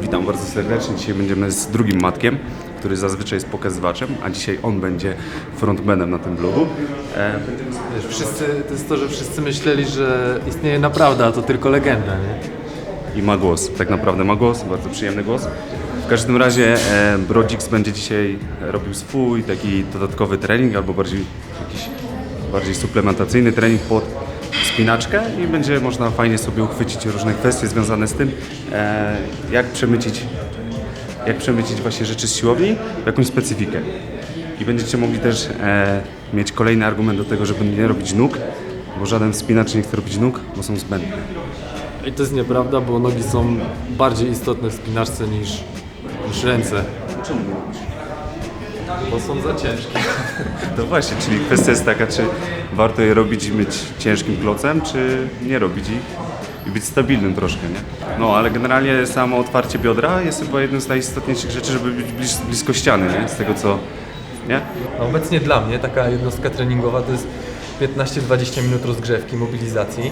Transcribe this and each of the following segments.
Witam bardzo serdecznie. Dzisiaj będziemy z drugim Matkiem, który zazwyczaj jest pokazywaczem, a dzisiaj on będzie frontmanem na tym vlogu. E, Wiesz, wszyscy, to jest to, że wszyscy myśleli, że istnieje naprawdę, a to tylko legenda, nie? i ma głos. Tak naprawdę ma głos, bardzo przyjemny głos. W każdym razie e, Brodzix będzie dzisiaj robił swój taki dodatkowy trening, albo bardziej jakiś bardziej suplementacyjny trening pod spinaczkę i będzie można fajnie sobie uchwycić różne kwestie związane z tym, e, jak przemycić jak przemycić właśnie rzeczy z siłowni w jakąś specyfikę. I będziecie mogli też e, mieć kolejny argument do tego, żeby nie robić nóg, bo żaden wspinacz nie chce robić nóg, bo są zbędne. I to jest nieprawda, bo nogi są bardziej istotne w spinaczce niż, niż ręce. Czemu? Bo są za ciężkie. To właśnie, czyli kwestia jest taka, czy warto je robić i być ciężkim klocem, czy nie robić ich i być stabilnym troszkę, nie? No, ale generalnie samo otwarcie biodra jest chyba jedną z najistotniejszych rzeczy, żeby być blis blisko ściany, nie? Z tego co, nie? No, obecnie dla mnie taka jednostka treningowa to jest 15-20 minut rozgrzewki, mobilizacji,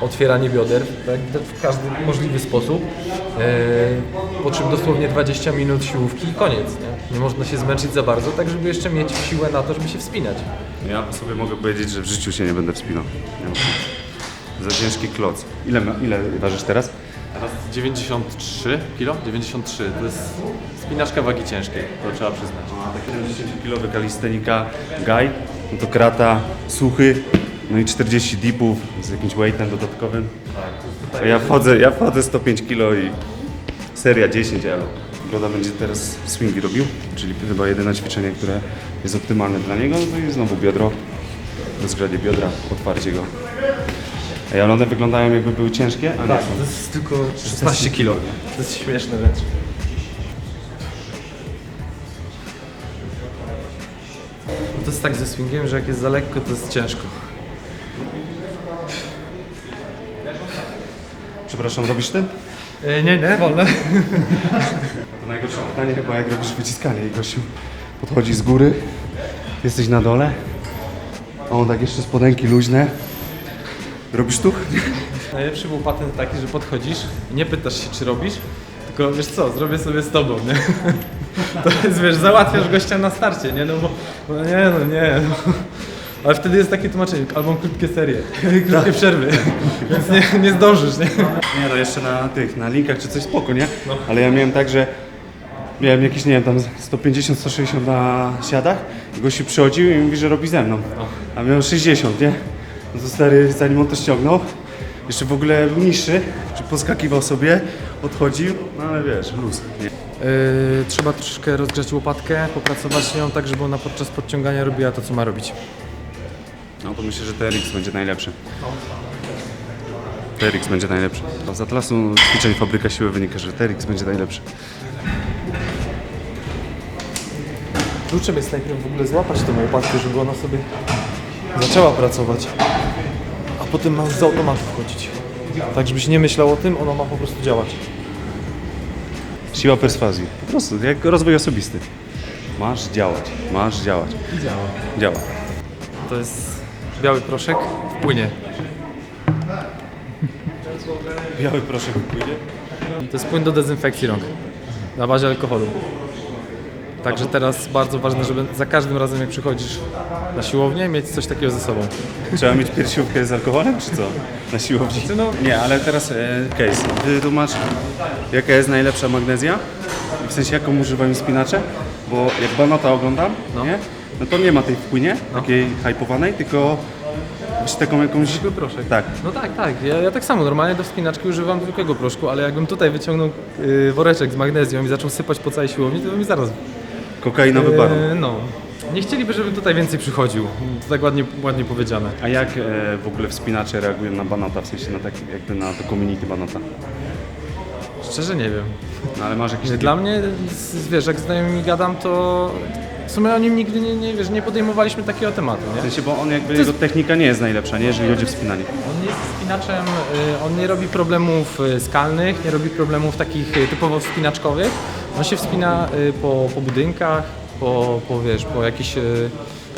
otwieranie bioder tak, w każdy możliwy sposób, e, po czym dosłownie 20 minut siłówki i koniec. Nie? nie można się zmęczyć za bardzo, tak żeby jeszcze mieć siłę na to, żeby się wspinać. Ja sobie mogę powiedzieć, że w życiu się nie będę wspinał. Za ciężki kloc. Ile, ma, ile ważysz teraz? Teraz 93 kg? 93. To jest spinaczka wagi ciężkiej, to trzeba przyznać. Taki 70-kilowy kalistenika guy, no to krata, suchy, no i 40 dipów z jakimś weightem dodatkowym. A ja wchodzę, ja wchodzę 105 kg i seria 10 elo. Broda będzie teraz swingi robił, czyli chyba jedyne ćwiczenie, które jest optymalne dla niego. No i znowu biodro, rozgrzanie biodra, otwarcie go. Ej, ale one wyglądają jakby były ciężkie, a nie Tak, są. to jest tylko 16 kg. To jest śmieszne wręcz. No to jest tak ze swingiem, że jak jest za lekko, to jest ciężko. Przepraszam, robisz ty? E, nie, nie, wolne. To najgorsze pytanie chyba jak robisz wyciskanie i gościu podchodzi z góry, jesteś na dole, a on tak jeszcze spodenki luźne. Robisz tu? Najlepszy był patent taki, że podchodzisz i nie pytasz się, czy robisz, tylko wiesz co, zrobię sobie z tobą, nie? To jest, wiesz, załatwiasz gościa na starcie, nie? No bo, no nie, no nie. No. Ale wtedy jest takie tłumaczenie, albo krótkie serie, krótkie przerwy, więc nie, nie zdążysz, nie? Nie no, jeszcze na tych, na linkach czy coś spoko, nie? Ale ja miałem tak, że miałem jakieś, nie wiem, tam 150-160 na siadach i gościu przychodził i mówi, że robi ze mną. A miał 60, nie? No to stary, zanim on to ściągnął, jeszcze w ogóle był niższy, czy poskakiwał sobie, odchodził, no ale wiesz, luz, nie? Yy, trzeba troszeczkę rozgrzać łopatkę, popracować nią tak, żeby ona podczas podciągania robiła to, co ma robić. No to myślę, że TRX będzie najlepszy. TRX będzie najlepszy. Z atlasu ćwiczeń Fabryka Siły wynika, że TRX będzie najlepszy. Kluczem jest najpierw w ogóle złapać tą łopatkę, żeby ona sobie zaczęła pracować, a potem ma z automatu wchodzić. Tak, żebyś nie myślał o tym, ona ma po prostu działać. Siła perswazji. Po prostu, jak rozwój osobisty. Masz działać, masz działać. I działa. Działa. To jest biały proszek w płynie. Biały proszek pójdzie. To jest płyn do dezynfekcji rąk na bazie alkoholu. Także teraz bardzo ważne, żeby za każdym razem jak przychodzisz na siłownię, mieć coś takiego ze sobą. Trzeba mieć piersiówkę z alkoholem, czy co? Na siłowni? No, Nie, ale teraz e, case. Wytłumacz, jaka jest najlepsza magnezja? W sensie, jaką używają spinacze? Bo jak Banota oglądam, No. nie? No to nie ma tej w płynie, takiej hypowanej, tylko właśnie taką jakąś... zwykły proszek. Tak. No tak, tak. Ja, ja tak samo normalnie do wspinaczki używam zwykłego proszku, ale jakbym tutaj wyciągnął y, woreczek z magnezją i zaczął sypać po całej siłowni, to by mi zaraz... Kokainowy baron. E, no. Nie chcieliby, żebym tutaj więcej przychodził. To tak ładnie, ładnie powiedziane. A jak e, w ogóle wspinacze reagują na Banota, w sensie na taki, jakby na to community Banota? Szczerze nie wiem. No ale masz jakieś takie... Dla mnie, z- wiesz, jak z znajomymi gadam, to w sumie o nim nigdy nie, nie, wiesz, nie podejmowaliśmy takiego tematu, W nie? sensie, bo on jakby, jego technika nie jest najlepsza, nie? Jeżeli chodzi o wspinanie. On jest spinaczem, y, on nie robi problemów y, skalnych, nie robi problemów takich y, typowo wspinaczkowych. On się wspina y, po, po budynkach, po, po, wiesz, po jakichś y,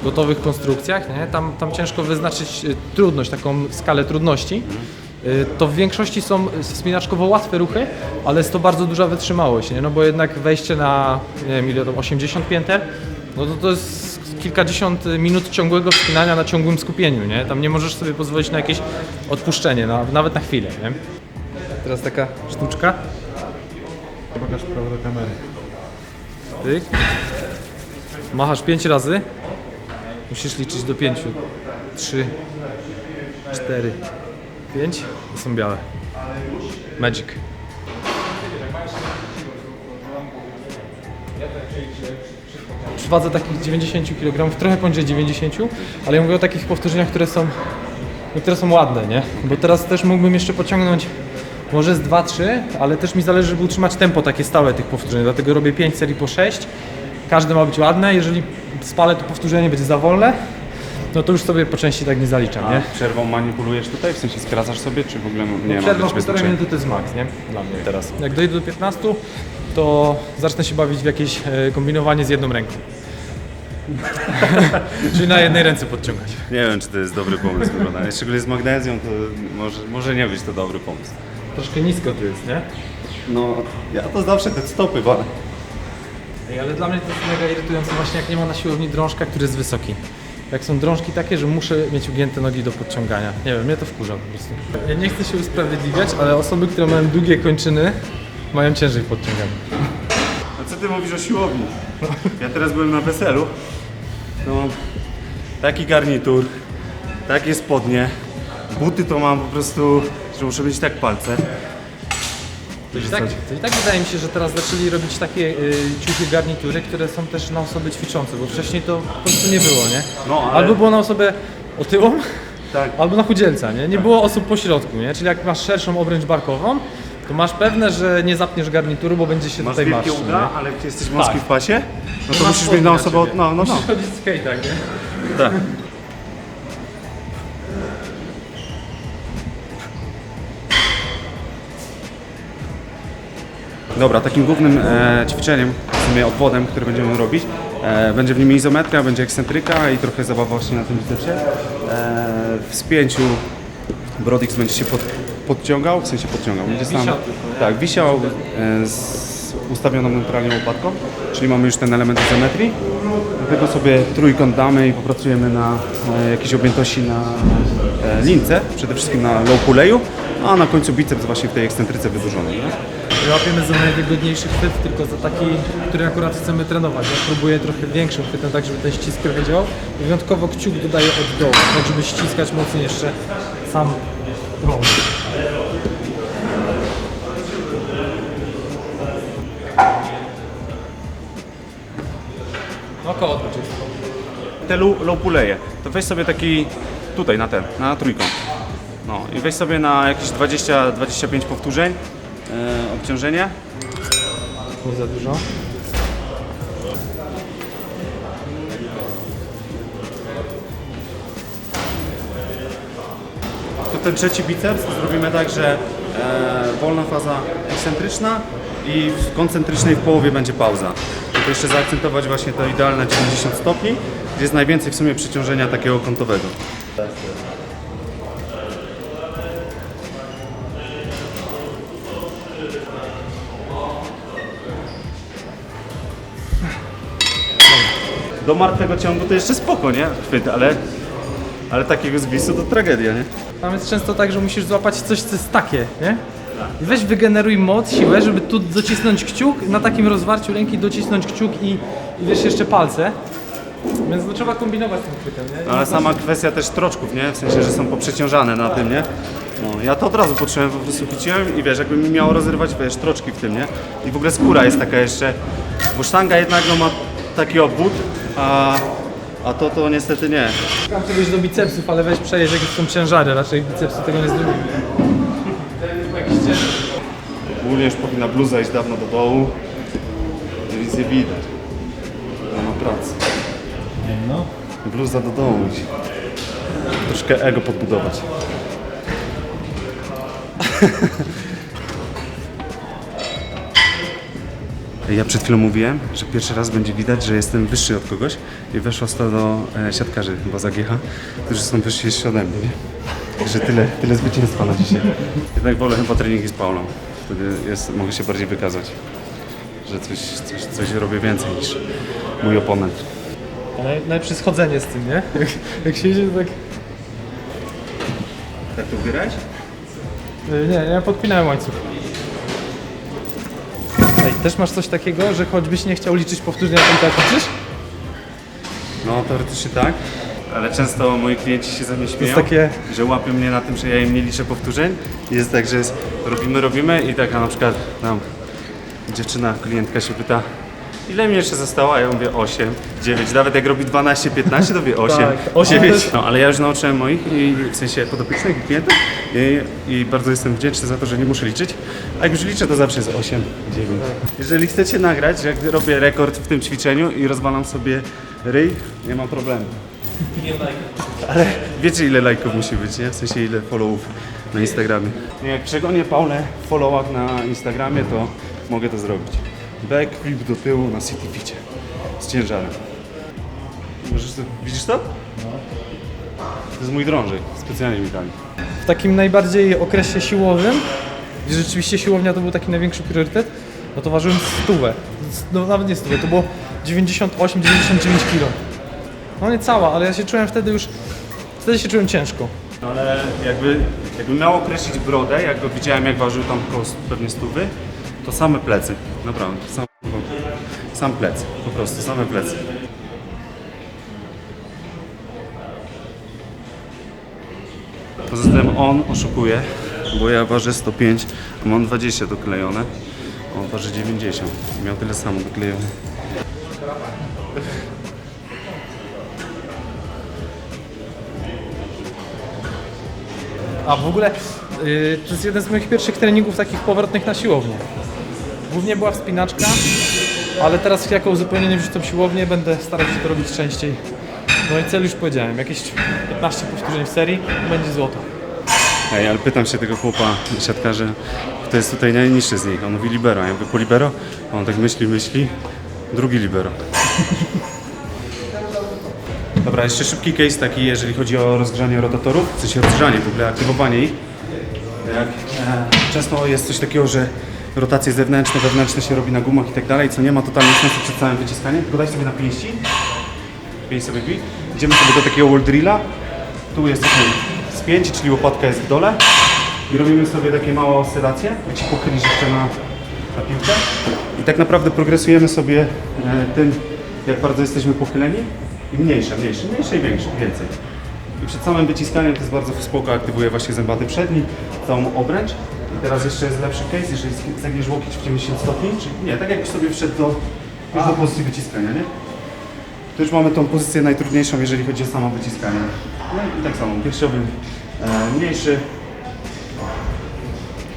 gotowych konstrukcjach, nie? Tam, tam ciężko wyznaczyć y, trudność, taką skalę trudności. y, to w większości są wspinaczkowo łatwe ruchy, ale jest to bardzo duża wytrzymałość, nie? No bo jednak wejście na, nie wiem ile tam, 80 pięter, no to to jest kilkadziesiąt minut ciągłego wspinania na ciągłym skupieniu, nie? Tam nie możesz sobie pozwolić na jakieś odpuszczenie, na, nawet na chwilę, nie? Teraz taka sztuczka. Pokaż prawo do kamery. Tyk. Machasz 5 razy. Musisz liczyć do 5. 3, 4, 5 i są białe. Magic. Przy wadze takich 90 kg, trochę poniżej 90, ale ja mówię o takich powtórzeniach, które są, no, które są ładne, nie? Bo teraz też mógłbym jeszcze pociągnąć może z 2-3, ale też mi zależy, żeby utrzymać tempo takie stałe tych powtórzeń, dlatego robię 5 serii po 6. Każde ma być ładne, jeżeli spalę to powtórzenie będzie za wolne, no to już sobie po części tak nie zaliczam, A nie? przerwą manipulujesz tutaj? W sensie skracasz sobie, czy w ogóle nie ma Przerwą być półtorej bezpiecznej? minuty to jest max, nie? Dla mnie teraz. Jak dojdę do 15, to zacznę się bawić w jakieś e, kombinowanie z jedną ręką. Czyli na jednej ręce podciągać. Nie wiem, czy to jest dobry pomysł, wygląda. Szczególnie z magnezją, to może, może nie być to dobry pomysł. Troszkę nisko to jest, nie? No, ja to zawsze te stopy walę. Ej, ale dla mnie to jest mega irytujące właśnie jak nie ma na siłowni drążka, który jest wysoki. Jak są drążki takie, że muszę mieć ugięte nogi do podciągania. Nie wiem, mnie to wkurza po prostu. Ja nie chcę się usprawiedliwiać, ale osoby, które mają długie kończyny, mają ciężej w podciąganiu. A co ty mówisz o siłowni? Ja teraz byłem na weselu. No, mam taki garnitur, takie spodnie, buty to mam po prostu, że muszę mieć tak palce. To i, tak, to i tak wydaje mi się, że teraz zaczęli robić takie y, ciuchy, garnitury, które są też na osoby ćwiczące, bo wcześniej to po prostu nie było, nie? No, ale- Albo było na osobę otyłą, Tak. albo na chudzielca, nie? Nie było osób po środku, nie? Czyli jak masz szerszą obręcz barkową, to masz pewne, że nie zapniesz garnituru, bo będzie się Masz tutaj wielkie marszczył, uda, nie? ale jak jesteś wąski Tak. w pasie, no to masz musisz mieć na osobę, no, no, no. Musisz chodzić z skate'ach, nie? Tak. Dobra, takim głównym e, ćwiczeniem, w sumie obwodem, który będziemy robić, e, będzie w nim izometria, będzie ekscentryka i trochę zabawa właśnie na tym bicepsie. E, w spięciu Brodix będzie się pod, podciągał, w sensie podciągał, będzie sam, Wisiał tak, wisiał e, z ustawioną neutralnie łopatką, czyli mamy już ten element izometrii. Do tego sobie trójkąt damy i popracujemy na e, jakiejś objętości na e, lince, przede wszystkim na low pulleyu, a na końcu biceps właśnie w tej ekscentryce wydłużonej. Nie? Łapiemy za najwygodniejszy chwyt, tylko za taki, który akurat chcemy trenować. Ja próbuję trochę większym chwytem, tak żeby ten ścisk trochę działał. Wyjątkowo kciuk dodaję od dołu, tak żeby ściskać mocniej jeszcze sam drąg. No koło 20. Te low, low to weź sobie taki tutaj na ten, na trójkąt. No i weź sobie na jakieś 20-25 powtórzeń e, obciążenie. Nie za dużo. To ten trzeci biceps zrobimy tak, że e, wolna faza ekscentryczna i w koncentrycznej w połowie będzie pauza. Tylko jeszcze zaakcentować właśnie to idealne 90 stopni, gdzie jest najwięcej w sumie przeciążenia takiego kątowego. Do martwego ciągu to jeszcze spoko, nie? Chwyt, ale, ale takiego zwisu to tragedia, nie? Tam jest często tak, że musisz złapać coś, co jest takie, nie? I weź wygeneruj moc, siłę, żeby tu docisnąć kciuk, na takim rozwarciu ręki docisnąć kciuk i, i wiesz, jeszcze palce. Więc no, trzeba kombinować z tym chwytem, nie? I Ale można- sama kwestia też troczków, nie? W sensie, że są poprzeciążane na tym, nie? No, ja to od razu poczułem, po prostu chwyciłem i wiesz, jakby mi miało rozrywać, wiesz, troczki w tym, nie? I w ogóle skóra jest taka jeszcze, bo sztanga jednak no, ma taki obwód, a, a to to niestety nie. Szukam czegoś do bicepsów, ale weź przejeść, jakie są ciężary, raczej bicepsy tego nie zrobimy. Ogólnie już powinna bluza iść dawno do dołu, nic nie widać. Nie ma pracy. No. Bluza do dołu idzie. Troszkę ego podbudować. Ja przed chwilą mówiłem, że pierwszy raz będzie widać, że jestem wyższy od kogoś i weszło 100 do e, siatkarzy chyba z AGH, którzy są wyżsi jeszcze ode mnie. Nie? Także tyle, tyle zwycięstwa na dzisiaj. Jednak wolę chyba treningi z Paulą. Wtedy jest, mogę się bardziej wykazać, że coś, coś, coś robię więcej niż mój oponent. Naj, najlepsze schodzenie z tym, nie? Jak, jak się idzie, to tak... Tak to ubierałeś? Y, Nie, ja podpinałem łańcuch. Ej, też masz coś takiego, że choćbyś nie chciał liczyć powtórzeń, to i tak liczysz? No teoretycznie tak, ale często moi klienci się ze mnie śmieją, takie- że łapią mnie na tym, że ja im nie liczę powtórzeń. Jest tak, że jest, robimy, robimy i taka na przykład tam dziewczyna, klientka się pyta ile mi jeszcze zostało, a ja mówię 8, 9, nawet jak robi 12, 15 to wie 8, Tak, osiem 9. też- No ale ja już nauczyłem moich, i, w sensie podopiecznych i klientów i, i bardzo jestem wdzięczny za to, że nie muszę liczyć, a jak już liczę to zawsze jest 8, 9. Jeżeli chcecie nagrać, jak robię rekord w tym ćwiczeniu i rozwalam sobie ryj, nie mam problemu. Ale wiecie ile lajków musi być, nie? W sensie ile followów na Instagramie. Nie, Jak przegonię Paulę w followach na Instagramie, to mogę to zrobić. Backflip do tyłu na City Ficie. Z ciężarem. Możesz to, widzisz to? To jest mój drążek, specjalnie mi dali. W takim najbardziej okresie siłowym, gdzie rzeczywiście siłownia to był taki największy priorytet, no to ważyłem stówę. No nawet nie stówę, to było 98-99 kg. No nie cała, ale ja się czułem wtedy już, wtedy się czułem ciężko. No ale jakby, jakby miał określić brodę, jak go widziałem jak ważył tam około pewnie stówy, to same plecy, naprawdę, sam, sam plec, po prostu same plecy. Poza tym on oszukuje, bo ja ważę 105, a mam 20 doklejone, on waży 90 i miał tyle samo doklejone. A w ogóle yy, to jest jeden z moich pierwszych treningów takich powrotnych na siłownię. Głównie była wspinaczka, ale teraz jako uzupełnienie wrzucam siłownię, będę starał się to robić częściej. No i cel już powiedziałem, jakieś 15 powtórzeń w serii, będzie złoto. Ej, ale pytam się tego chłopa, siatkarza, kto jest tutaj najniższy z nich. On mówi libero, ja mówię po libero? A on tak myśli, myśli, drugi libero. Dobra, jeszcze szybki case taki, jeżeli chodzi o rozgrzanie rotatorów, w sensie rozgrzanie, w ogóle aktywowanie ich. Jak, e, często jest coś takiego, że rotacje zewnętrzne, wewnętrzne się robi na gumach i tak dalej, co nie ma totalnie sensu przed całym wyciskaniem, tylko daj sobie na pięści, Idziemy sobie do takiego wall drilla, tu jest taki spięcie, czyli łopatka jest w dole i robimy sobie takie małe oscylacje, jak ci pochylisz jeszcze na, na piłkę i tak naprawdę progresujemy sobie e, tym, jak bardzo jesteśmy pochyleni i mniejsze, mniejsze, mniejsze i większe, więcej. I przed samym wyciskaniem to jest bardzo spoko, aktywuje właśnie zębaty przedni, całą obręcz. I teraz jeszcze jest lepszy case, jeżeli zagniesz łokieć w 90 stopni, czyli nie, tak jakbyś sobie wszedł do, już do pozycji wyciskania, nie? To już mamy tą pozycję najtrudniejszą, jeżeli chodzi o samo wyciskanie. No i tak samo, piersiowy e, mniejszy.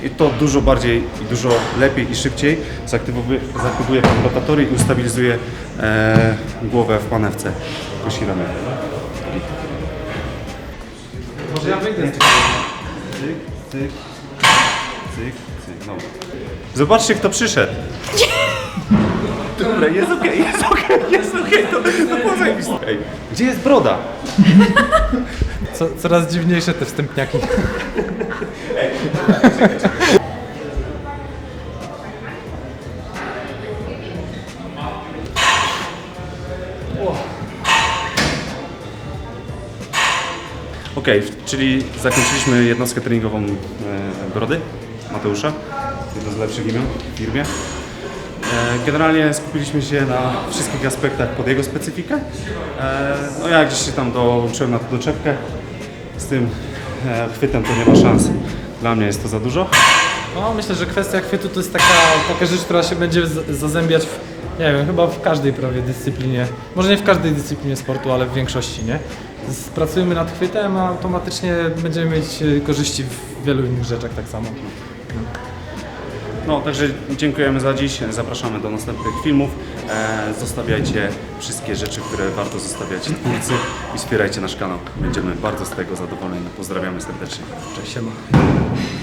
I to dużo bardziej i dużo lepiej i szybciej zaktywuje, zaktywuje pan rotatory i ustabilizuje e, głowę w panewce kościelamy. Może ja wyjdę. Cyk, cyk, cyk, cyk. No. Zobaczcie, kto przyszedł. Dobra, jest okej, jest okej, jest okej, to, to było zajebiste. Ej, Gdzie jest broda? Co, coraz dziwniejsze te wstępniaki. Okej, w- czyli zakończyliśmy jednostkę treningową e, Brody, Mateusza, jedno z lepszych imion w firmie. E, generalnie skupiliśmy się na wszystkich aspektach pod jego specyfikę. E, no ja gdzieś się tam dołączyłem na tę doczepkę. Z tym e, chwytem to nie ma szans. Dla mnie jest to za dużo. No, myślę, że kwestia chwytu to jest taka, taka rzecz, która się będzie zazębiać w, nie wiem, chyba w każdej prawie dyscyplinie. Może nie w każdej dyscyplinie sportu, ale w większości, nie? Pracujemy nad chwytem, a automatycznie będziemy mieć korzyści w wielu innych rzeczach tak samo. No, także dziękujemy za dziś. Zapraszamy do następnych filmów. E, zostawiajcie wszystkie rzeczy, które warto zostawiać twórcy i wspierajcie nasz kanał. Będziemy bardzo z tego zadowoleni. Pozdrawiamy serdecznie. Cześć, siema.